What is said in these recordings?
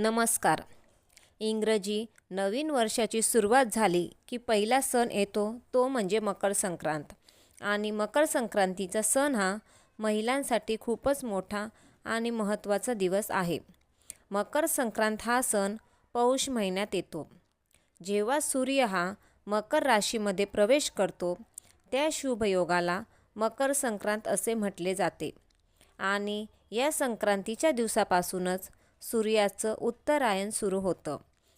नमस्कार. इंग्रजी नवीन वर्षाची सुरुवात झाली की पहिला सण येतो तो म्हणजे मकर संक्रांत. आणि मकर संक्रांतीचा सण हा महिलांसाठी खूपच मोठा आणि महत्त्वाचा दिवस आहे. मकर संक्रांत हा सण पौष महिन्यात येतो. जेव्हा सूर्य हा मकर राशीमध्ये प्रवेश करतो त्या शुभयोगाला मकर संक्रांत असे म्हटले जाते. आणि या संक्रांतीच्या दिवसापासूनच सूर्याचं उत्तरायण सुरू होतं.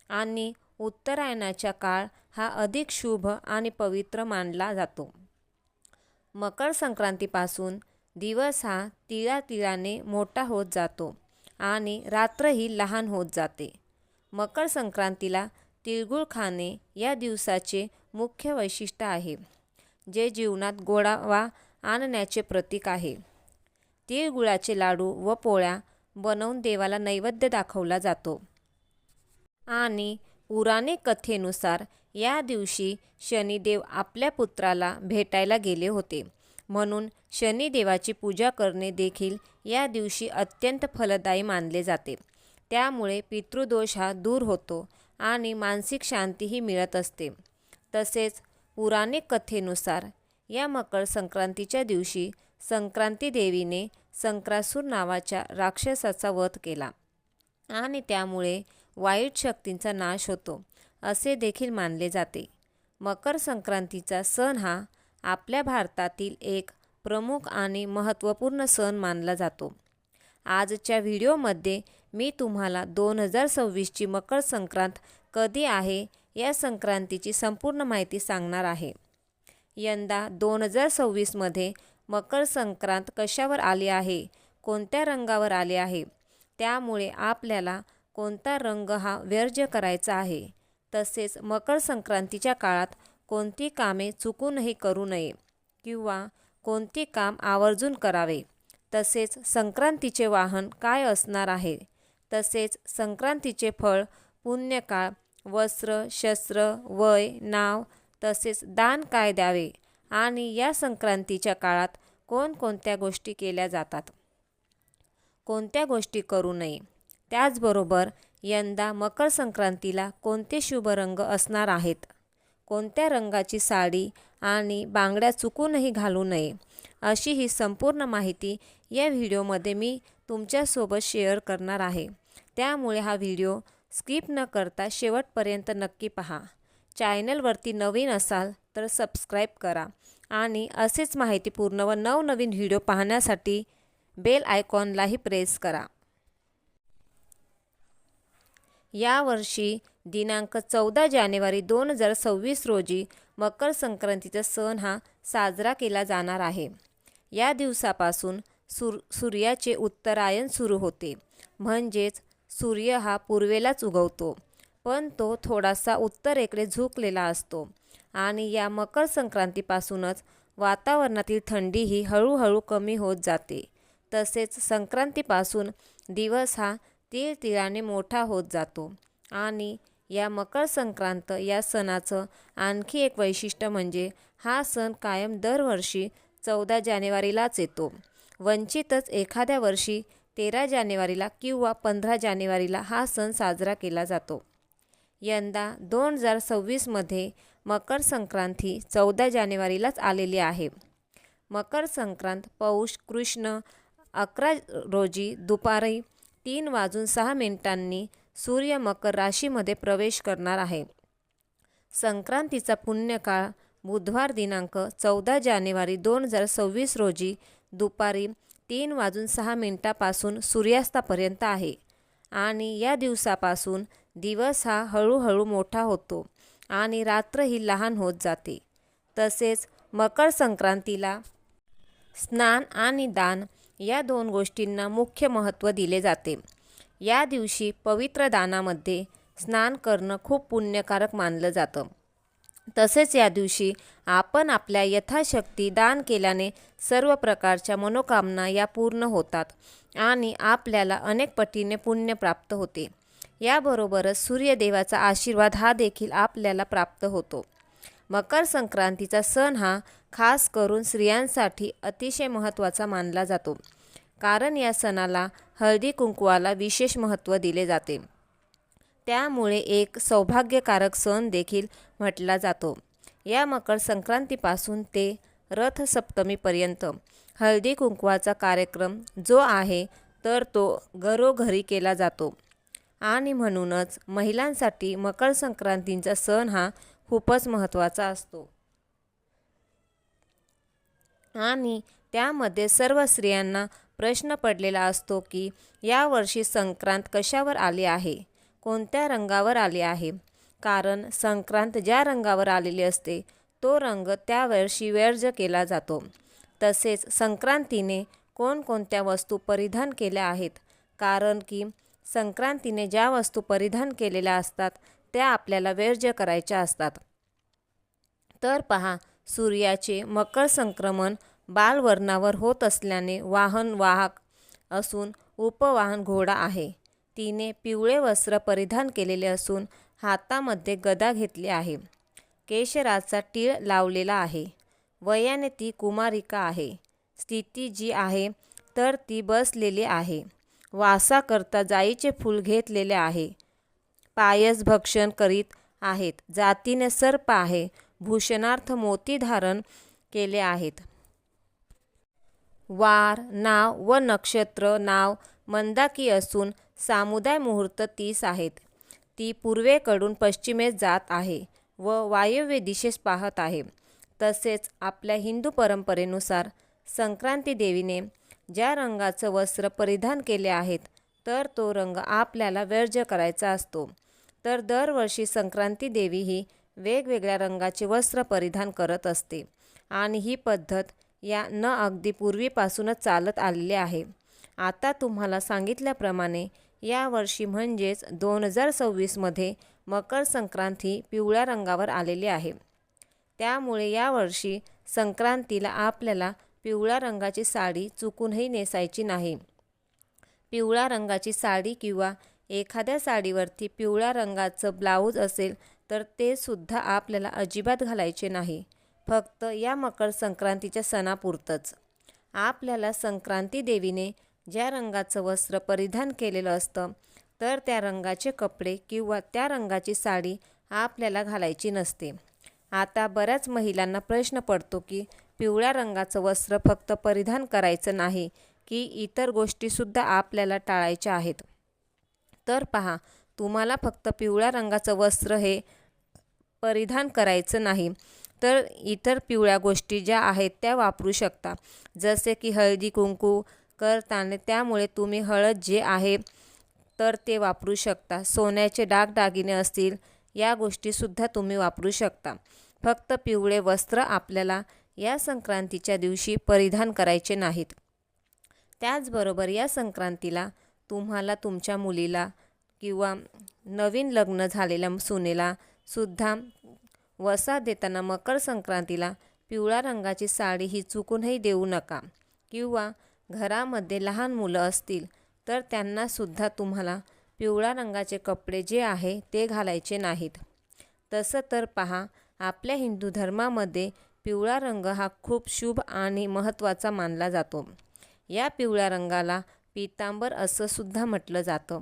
आणि उत्तरायणाचा काळ हा अधिक शुभ आणि पवित्र मानला जातो. मकर संक्रांतीपासून दिवस हा तिळातिळाने मोठा होत जातो आणि रात्रही लहान होत जाते. मकर संक्रांतीला तिळगुळ खाणे या दिवसाचे मुख्य वैशिष्ट्य आहे जे जीवनात गोडावा आणण्याचे प्रतीक आहे. तिळगुळाचे लाडू व पोळ्या बनवून देवाला नैवेद्य दाखवला जातो. आणि पुराणे कथेनुसार या दिवशी शनिदेव आपल्या पुत्राला भेटायला गेले होते. म्हणून शनिदेवाची पूजा करणे देखील या दिवशी अत्यंत फलदायी मानले जाते. त्यामुळे पितृदोष हा दूर होतो आणि मानसिक शांतीही मिळत असते. तसेच पुराणिक कथेनुसार या मकर संक्रांतीच्या दिवशी संक्रांती देवीने संक्रासूर नावाच्या राक्षसाचा वध केला आणि त्यामुळे वाईट शक्तींचा नाश होतो असे देखील मानले जाते. मकर संक्रांतीचा सण हा आपल्या भारतातील एक प्रमुख आणि महत्त्वपूर्ण सण मानला जातो. आजच्या व्हिडिओमध्ये मी तुम्हाला दोन हजार सव्वीसची मकर संक्रांत कधी आहे या संक्रांतीची संपूर्ण माहिती सांगणार आहे. यंदा दोन हजार सव्वीसमध्ये मकर संक्रांत कशावर आली आहे? कोणत्या रंगावर आले आहे? त्यामुळे आपल्याला कोणता रंग हा वर्ज्य करायचा आहे? तसेच मकर संक्रांतीच्या काळात कोणती कामे चुकूनही करू नये किंवा कोणते काम आवर्जून करावे? तसेच संक्रांतीचे वाहन काय असणार आहे? तसेच संक्रांतीचे फळ पुण्यकाळ वस्त्र शस्त्र वय नाव तसेच दान काय द्यावे? आणि या संक्रांतीच्या काळात कोणकोणत्या गोष्टी केल्या जातात? कोणत्या गोष्टी करू नये? त्याचबरोबर यंदा मकर संक्रांतीला कोणते शुभ रंग असणार आहेत? कोणत्या रंगाची साडी आणि बांगड्या चुकूनही घालू नये? अशी ही संपूर्ण माहिती या व्हिडिओमध्ये मी तुमच्यासोबत शेअर करणार आहे. त्यामुळे हा व्हिडिओ स्किप न करता शेवटपर्यंत नक्की पहा. चॅनलवरती नवीन असाल तर सबस्क्राईब करा आणि असेच माहितीपूर्ण व नवनवीन व्हिडिओ पाहण्यासाठी बेल आयकॉनलाही प्रेस करा. यावर्षी दिनांक चौदा जानेवारी दोन हजार सव्वीस रोजी मकर संक्रांतीचा सण हा साजरा केला जाणार आहे. या दिवसापासून सूर सूर्याचे उत्तरायण सुरू होते. म्हणजेच सूर्य हा पूर्वेलाच उगवतो. पण तो थोडासा उत्तरेकडे झुकलेला असतो. आणि या मकर संक्रांतीपासूनच वातावरणातील थंडी ही हळूहळू कमी होत जाते. तसेच संक्रांतीपासून दिवस हा तीळतीळाने मोठा होत जातो. आणि या मकर संक्रांत या सणाचं आणखी एक वैशिष्ट्य म्हणजे हा सण कायम दरवर्षी चौदा जानेवारीलाच येतो. वंचितच एखाद्या वर्षी तेरा जानेवारीला किंवा पंधरा जानेवारीला हा सण साजरा केला जातो. यंदा दोन हजार सव्वीसमध्ये मकर संक्रांती चौदा जानेवारीलाच आलेली आहे. मकर संक्रांत पौष कृष्ण अकरा रोजी दुपारी तीन वाजून सहा मिनिटांनी सूर्य मकर राशीमध्ये प्रवेश करणार आहे. संक्रांतीचा पुण्यकाळ बुधवार दिनांक चौदा जानेवारी दोन हजार सव्वीस रोजी दुपारी तीन वाजून सहा मिनिटापासून सूर्यास्तापर्यंत आहे आणि या दिवसापासून दिवस हा हळूहळू मोठा होतो आणि रात्र ही लहान होत जाते. तसेच मकर संक्रांतीला स्नान आणि दान या दोन गोष्टींना मुख्य महत्त्व दिले जाते. या दिवशी पवित्र दानामध्ये स्नान करणं खूप पुण्यकारक मानलं जातं. तसेच या दिवशी आपण आपल्या यथाशक्ती दान केल्याने सर्व प्रकारच्या मनोकामना या पूर्ण होतात आणि आपल्याला अनेक पटीने पुण्य प्राप्त होते. याबरोबरच सूर्यदेवाचा आशीर्वाद हा देखील आपल्याला प्राप्त होतो. मकर संक्रांतीचा सण हा खास करून स्त्रियांसाठी अतिशय महत्त्वाचा मानला जातो. कारण या सणाला हळदी कुंकवाला विशेष महत्त्व दिले जाते. त्यामुळे एक सौभाग्यकारक सण देखील म्हटला जातो. या मकर संक्रांतीपासून ते रथसप्तमीपर्यंत हळदी कुंकवाचा कार्यक्रम जो आहे तर तो घरोघरी केला जातो. आणि म्हणूनच महिलांसाठी मकर संक्रांतीचा सण हा खूपच महत्त्वाचा असतो. आणि त्यामध्ये सर्व स्त्रियांना प्रश्न पडलेला असतो की यावर्षी संक्रांत कशावर आली आहे? कोणत्या रंगावर आली आहे? कारण संक्रांत ज्या रंगावर आलेली असते तो रंग त्या वर्षी केला जातो. तसेच संक्रांतीने कोणकोणत्या वस्तू परिधान केल्या आहेत? कारण की संक्रांतीने ज्या वस्तू परिधान केलेल्या असतात त्या आपल्याला वर्ज्य करायच्या असतात. तर पहा सूर्याचे मकर संक्रमण बालवर्णावर होत असल्याने वाहन वाहक असून उपवाहन घोडा आहे. तिने पिवळे वस्त्र परिधान केलेले असून हातामध्ये गदा घेतली आहे. केशराचा टीळ लावलेला आहे. वयाने ती कुमारिका आहे. स्थिती जी आहे तर ती बसलेली आहे. वासाकरता जाईचे फूल घेतलेले आहे. पायस भक्षण करीत आहेत. जातीने सर्प आहे. भूषणार्थ मोती धारण केले आहेत. वार नाव व नक्षत्र नाव मंदाकी असून सामुदाय मुहूर्त तीस आहेत. ती पूर्वेकडून पश्चिमेस जात आहे व वायव्य दिशेस पाहत आहे. तसेच आपल्या हिंदू परंपरेनुसार संक्रांती देवीने ज्या रंगाचं वस्त्र परिधान केले आहेत तर तो रंग आपल्याला वर्ज्य करायचा असतो. तर दरवर्षी संक्रांती देवी ही वेगवेगळ्या रंगाचे वस्त्र परिधान करत असते आणि ही पद्धत या न अगदी पूर्वीपासूनच चालत आलेली आहे. आता तुम्हाला सांगितल्याप्रमाणे यावर्षी म्हणजेच दोन हजार सव्वीसमध्ये मकर संक्रांत ही पिवळ्या रंगावर आलेली आहे. त्यामुळे यावर्षी संक्रांतीला आपल्याला पिवळ्या रंगाची साडी चुकूनही नेसायची नाही. पिवळ्या रंगाची साडी किंवा एखाद्या साडीवरती पिवळ्या रंगाचं ब्लाऊज असेल तर ते सुद्धा आपल्याला अजिबात घालायचे नाही. फक्त या मकर संक्रांतीच्या सणापुरतंच. आपल्याला संक्रांती देवीने ज्या रंगाचं वस्त्र परिधान केलेलं असतं तर त्या रंगाचे कपडे किंवा त्या रंगाची साडी आपल्याला घालायची नसते. आता बऱ्याच महिलांना प्रश्न पडतो की पिवळ्या रंगाचं वस्त्र फक्त परिधान करायचं नाही की इतर गोष्टीसुद्धा आपल्याला टाळायच्या आहेत. तर पहा तुम्हाला फक्त पिवळ्या रंगाचं वस्त्र हे परिधान करायचं नाही तर इतर पिवळ्या गोष्टी ज्या आहेत त्या वापरू शकता. जसे की हळदी कुंकू करताना त्यामुळे तुम्ही हळद जे आहे तर ते वापरू शकता. सोन्याचे दागदागिने असतील या गोष्टीसुद्धा तुम्ही वापरू शकता. फक्त पिवळे वस्त्र आपल्याला या संक्रांतीच्या दिवशी परिधान करायचे नाहीत. त्याचबरोबर या संक्रांतीला तुम्हाला तुमच्या मुलीला किंवा नवीन लग्न झालेल्या सुनेला सुद्धा वसा देताना मकर संक्रांतीला पिवळ्या रंगाची साडी ही चुकूनही देऊ नका किंवा घरामध्ये लहान मुलं असतील तर त्यांनासुद्धा तुम्हाला पिवळ्या रंगाचे कपडे जे आहे ते घालायचे नाहीत. तसं तर पहा आपल्या हिंदू धर्मामध्ये पिवळा रंग हा खूप शुभ आणि महत्त्वाचा मानला जातो. या पिवळ्या रंगाला पितांबर असं सुद्धा म्हटलं जातं.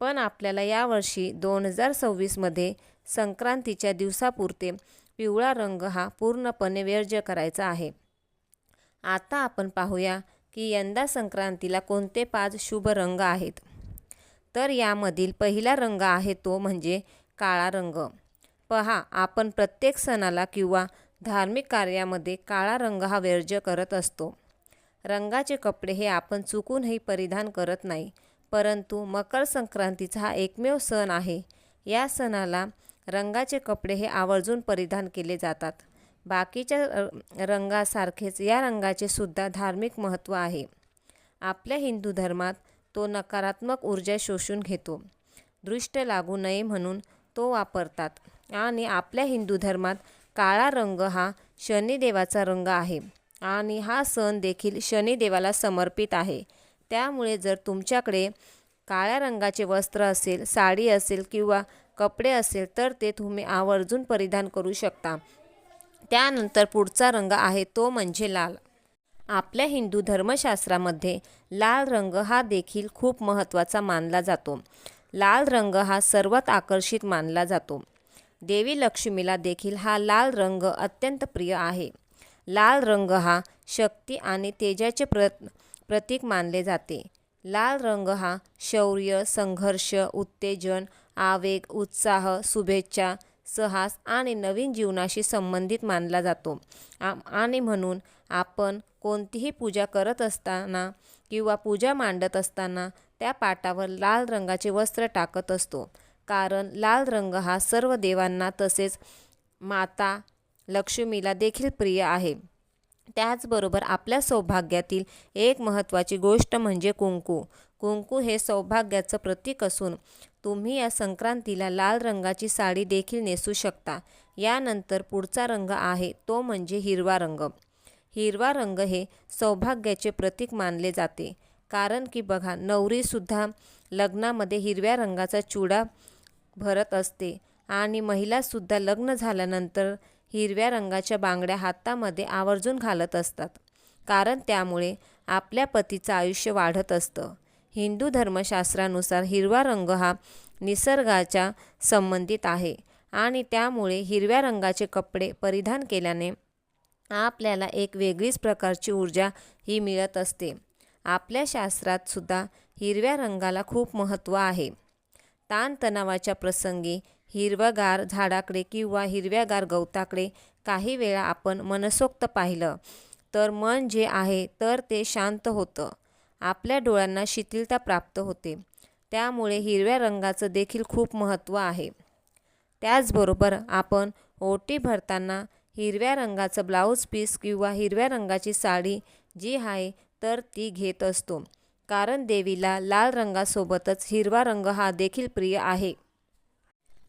पण आपल्याला यावर्षी दोन हजार सव्वीसमध्ये संक्रांतीच्या दिवसापुरते पिवळा रंग हा पूर्णपणे व्यर्ज करायचा आहे. आता आपण पाहूया की यंदा संक्रांतीला कोणते पाच शुभ रंग आहेत. तर यामधील पहिला रंग आहे तो म्हणजे काळा रंग. पहा आपण प्रत्येक सणाला किंवा धार्मिक कार्यामध्ये काळा रंग हा वर्ज्य करत असतो. रंगाचे कपडे हे आपण चुकूनही परिधान करत नाही परंतु मकर संक्रांतीचा हा एकमेव सण आहे. या सणाला रंगाचे कपडे हे आवर्जून परिधान केले जातात. बाकीच्या रंगासारखेच या रंगाचे सुद्धा धार्मिक महत्त्व आहे. आपल्या हिंदू धर्मात तो नकारात्मक ऊर्जा शोषून घेतो. दृष्ट लागू नये म्हणून तो वापरतात. आणि आपल्या हिंदू धर्मात काळा रंग हा शनिदेवाचा रंग आहे आणि हा सण देखील शनिदेवाला समर्पित आहे. त्यामुळे जर तुमच्याकडे काळ्या रंगाचे वस्त्र असेल साडी असेल किंवा कपडे असेल तर ते तुम्ही आवर्जून परिधान करू शकता. त्यानंतर पुढचा रंग आहे तो म्हणजे लाल. आपल्या हिंदू धर्मशास्त्रामध्ये लाल रंग हा देखील खूप महत्त्वाचा मानला जातो. लाल रंग हा सर्वात आकर्षित मानला जातो. देवी लक्ष्मीला देखील हा लाल रंग अत्यंत प्रिय आहे. लाल रंग हा शक्ती आणि तेजाचे प्र प्रतीक मानले जाते. लाल रंग हा शौर्य संघर्ष उत्तेजन आवेग उत्साह शुभेच्छा सहस आणि नवीन जीवनाशी संबंधित मानला जातो. आणि म्हणून आपण कोणतीही पूजा करत असताना किंवा पूजा मांडत असताना त्या पाटावर लाल रंगाचे वस्त्र टाकत असतो. कारण लाल रंग हा सर्व देवांना तसेच माता लक्ष्मीला देखील प्रिय आहे. त्याचबरोबर आपल्या सौभाग्यातील एक महत्त्वाची गोष्ट म्हणजे कुंकू. कुंकू हे सौभाग्याचं प्रतीक असून तुम्ही या संक्रांतीला लाल रंगाची साडी देखील नेसू शकता. यानंतर पुढचा रंग आहे तो म्हणजे हिरवा रंग. हिरवा रंग हे सौभाग्याचे प्रतीक मानले जाते. कारण की बघा नवरीसुद्धा लग्नामध्ये हिरव्या रंगाचा चुडा भरत असते आणि महिलासुद्धा लग्न झाल्यानंतर हिरव्या रंगाच्या बांगड्या हातामध्ये आवर्जून घालत असतात. कारण त्यामुळे आपल्या पतीचं आयुष्य वाढत असतं. हिंदू धर्मशास्त्रानुसार हिरवा रंग हा निसर्गाच्या संबंधित आहे आणि त्यामुळे हिरव्या रंगाचे कपडे परिधान केल्याने आपल्याला एक वेगळीच प्रकारची ऊर्जा ही मिळत असते. आपल्या शास्त्रातसुद्धा हिरव्या रंगाला खूप महत्त्व आहे. ताणतणावाच्या प्रसंगी हिरवगार झाडाकडे किंवा हिरव्यागार गवताकडे काही वेळा आपण मनसोक्त पाहिलं तर मन जे आहे तर ते शांत होतं. आपल्या डोळ्यांना शिथिलता प्राप्त होते. त्यामुळे हिरव्या रंगाचं देखील खूप महत्त्व आहे. त्याचबरोबर आपण ओटी भरताना हिरव्या रंगाचं ब्लाऊज पीस किंवा हिरव्या रंगाची साडी जी आहे तर ती घेत असतो. कारण देवीला लाल रंगासोबतच हिरवा रंग हा देखील प्रिय आहे.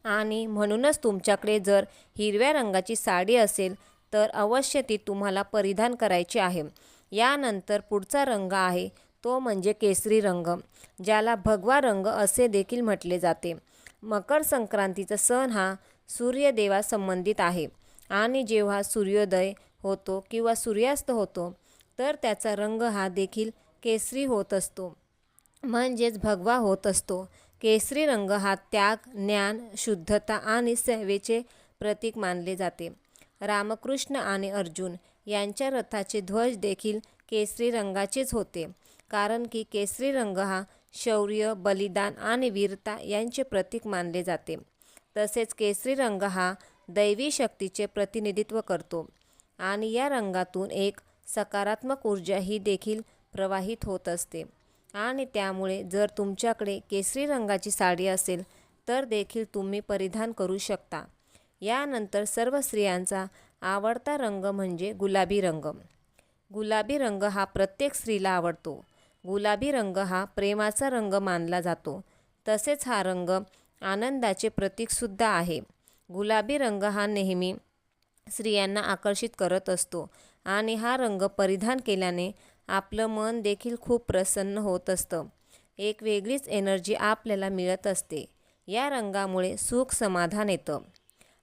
आणि म्हणूनच तुमच्याकडे जर हिरव्या रंगाची साडी असेल तर अवश्य ती तुम्हाला परिधान करायची आहे. यानंतर पुढचा रंग आहे तो म्हणजे केसरी रंग ज्याला भगवा रंग असे देखील म्हटले जाते. मकर संक्रांतीचा सण हा सूर्यदेवासंबंधित आहे. आणि जेव्हा सूर्योदय होतो किंवा सूर्यास्त होतो तर त्याचा रंग हा देखील केसरी होत असतो. म्हणजेच भगवा होत असतो. केसरी रंग हा त्याग ज्ञान शुद्धता आणि सेवेचे प्रतीक मानले जाते. रामकृष्ण आणि अर्जुन यांच्या रथाचे ध्वज देखील केसरी रंगाचेच होते. कारण की केसरी रंग हा शौर्य बलिदान आणि वीरता यांचे प्रतीक मानले जाते. तसेच केसरी रंग हा दैवी शक्तीचे प्रतिनिधित्व करतो. आणि या रंगातून एक सकारात्मक ऊर्जा ही देखील प्रवाहित होत असते. आणि त्यामुळे जर तुमच्याकडे केसरी रंगाची साडी असेल तर देखील तुम्ही परिधान करू शकता. यानंतर सर्व स्त्रियांचा आवडता रंग म्हणजे गुलाबी रंग. गुलाबी रंग हा प्रत्येक स्त्रीला आवडतो. गुलाबी रंग हा प्रेमाचा रंग मानला जातो. तसेच हा रंग आनंदाचे प्रतीकसुद्धा आहे. गुलाबी रंग हा नेहमी स्त्रियांना आकर्षित करत असतो. आणि हा रंग परिधान केल्याने आपलं मन देखील खूप प्रसन्न होत असतं. एक वेगळीच एनर्जी आपल्याला मिळत असते. या रंगामुळे सुख समाधान येतं.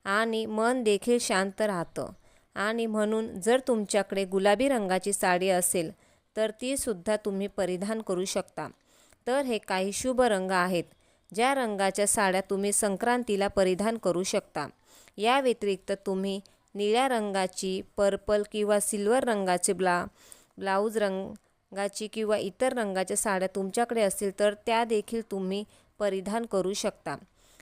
आणि मन देखील शांत राहतं. आणि म्हणून जर तुमच्याकडे गुलाबी रंगाची साडी असेल तर तीसुद्धा तुम्ही परिधान करू शकता. तर हे काही शुभ रंग आहेत. ज्या रंगाच्या साड्या तुम्ही संक्रांतीला परिधान करू शकता. या व्यतिरिक्त तुम्ही निळ्या रंगाची पर्पल किंवा सिल्वर रंगाचे ब्ला ब्लाऊज रंगाची किंवा इतर रंगाच्या साड्या तुमच्याकडे असतील तर त्या देखील तुम्ही परिधान करू शकता.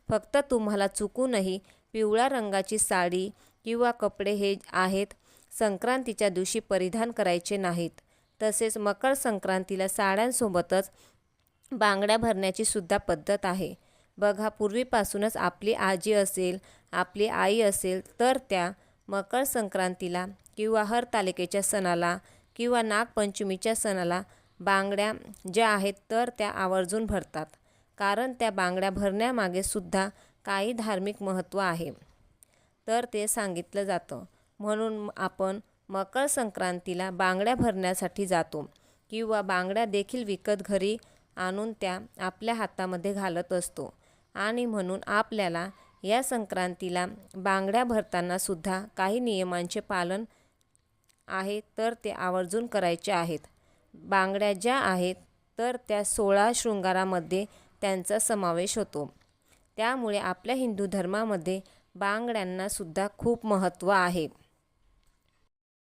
फक्त तुम्हाला चुकूनही पिवळ्या रंगाची साडी किंवा कपडे हे आहेत संक्रांतीच्या दिवशी परिधान करायचे नाहीत. तसेच मकर संक्रांतीला साड्यांसोबतच बांगड्या भरण्याची सुद्धा पद्धत आहे. बघा पूर्वीपासूनच आपली आजी असेल आपली आई असेल तर त्या मकर संक्रांतीला किंवा हर तालिकेच्या सणाला किंवा नागपंचमीच्या सणाला बांगड्या ज्या आहेत तर त्या आवर्जून भरतात. कारण त्या बांगड्या भरण्यामागे सुद्धा काही धार्मिक महत्त्व आहे. तर ते सांगितलं जातं. म्हणून आपण मकर संक्रांतीला बांगड्या भरण्यासाठी जातो किंवा बांगड्या देखील विकत घरी आणून त्या आपल्या हातामध्ये घालत असतो. आणि म्हणून आपल्याला या संक्रांतीला बांगड्या भरताना सुद्धा काही नियमांचे पालन आहे तर ते आवर्जून करायचे आहेत. बांगड्या ज्या आहेत तर त्या सोळा शृंगारामध्ये त्यांचा समावेश होतो. त्यामुळे आपल्या हिंदू धर्मामध्ये बांगड्यांनासुद्धा खूप महत्त्व आहे.